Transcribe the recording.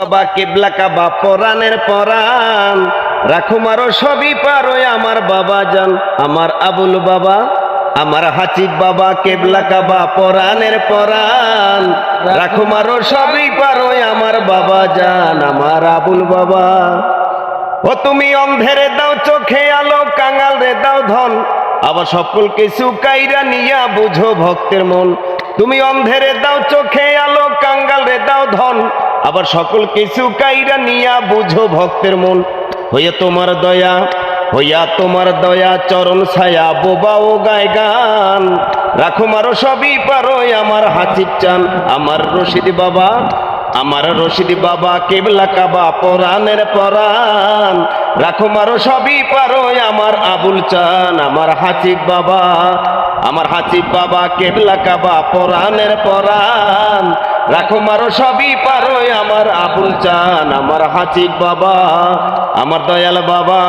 বাবা কেবলা কাবা পরাণের পরাণ। রাখো মারো সবই পারো আমার বাবা জান। আমার আবুল বাবা, আমার হাচিব বাবা কেবলা কাবা পরাণের পরাণ। রাখো মারো সবই পারো আমার বাবা জান, আমার আবুল বাবা। ও তুমি অন্ধেরে দাও চোখে আলো, কাঙাল রে দাও ধন। আবার সকল কিছু কাইরা নিয়া বুঝো ভক্তের মন। তুমি অন্ধেরে দাও চোখে আলো কাঙ্গাল রে আবার সকল কিছু কাইরা নিয়া বুঝো ভক্তের মন। হইয়া তোমার দয়া, হইয়া তোমার দয়া, চরণ ছায়া, বোবা ও গায় গান। রাখো মারো সবই পারো আমার হাসির চান। আমার রশিদ বাবা, আমার রশিদ বাবা, কেবলা কাবা পরাণের পরাণ। রাখো মারো সবই পারো আমার আবুল চান। আমার হাসিব বাবা, আমার হাসিব বাবা, কেবলা কাবা পরাণের পরাণ। রাখো মারো সবই পারো আমার আবুল চান আমার হাসিক বাবা আমার দয়াল বাবা।